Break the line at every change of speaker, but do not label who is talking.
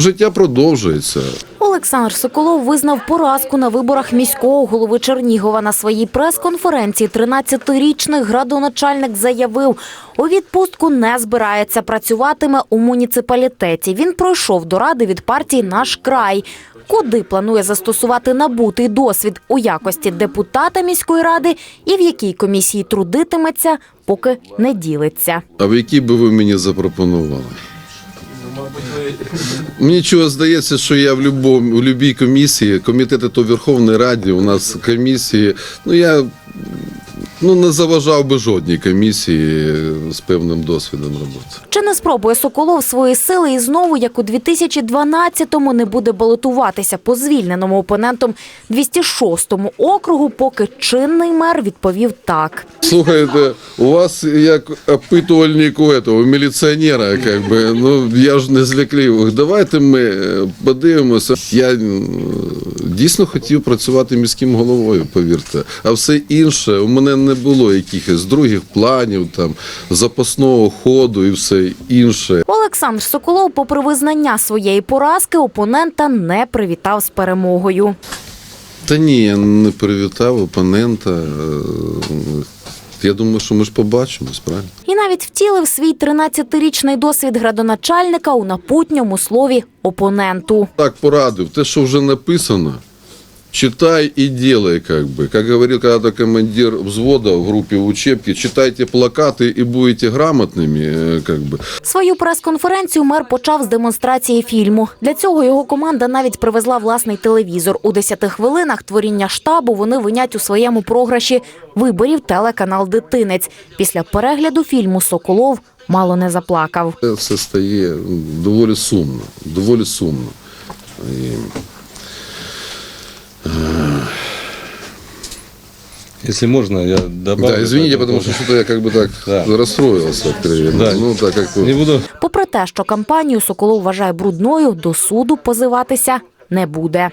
Життя продовжується.
Олександр Соколов визнав поразку на виборах міського голови Чернігова. На своїй прес-конференції 13-річний градоначальник заявив, у відпустку не збирається, працюватиме у муніципалітеті. Він пройшов до ради від партії «Наш край». Куди планує застосувати набутий досвід у якості депутата міської ради і в якій комісії трудитиметься, поки не ділиться.
А в якій би ви мені запропонували? Мені чого здається, що я в любому в любій комісії, комітети то Верховної Раді, у нас комісії. Ну я ну не заважав би жодній комісії з певним досвідом роботи.
Чи не спробує Соколов свої сили і знову, як у 2012-му, не буде балотуватися по звільненому опонентом 206-му округу, поки чинний мер відповів так.
Слухайте, у вас як опитувальник у этого, міліціонера, как би, ну я ж не зляклів. Давайте ми е, подивимося. Я е, дійсно хотів працювати міським головою, повірте. А все інше у мене не було якихось других планів, там запасного ходу і все інше.
Олександр Соколов, попри визнання своєї поразки, опонента не привітав з перемогою.
Та ні, я не привітав опонента. Я думаю, що ми ж побачимось, правильно?
І навіть втілив свій 13-річний досвід градоначальника у напутньому слові опоненту.
так порадив, те, що вже написано, читай и делай, как бы. Как говорил когда-то командир взвода в группе в учебке, читайте плакаты и будете грамотными, э, как бы.
Свою прес-конференцію мер почав з демонстрації фільму. Для цього його команда навіть привезла власний телевізор. У 10 хвилинах творіння штабу вони винять у своєму програші виборів телеканал Дитинець. Після перегляду фільму Соколов мало не заплакав.
Це все стає м, доволі сумно, доволі сумно. І,
Если можно, я добавлю.
да, извините, потому что что-то я как бы так
Да.
расстроился откровенно.
Да.
Ну, так как
Не буду
Попри те, що кампанію Соколов вважає брудною, до суду позиватися не буде.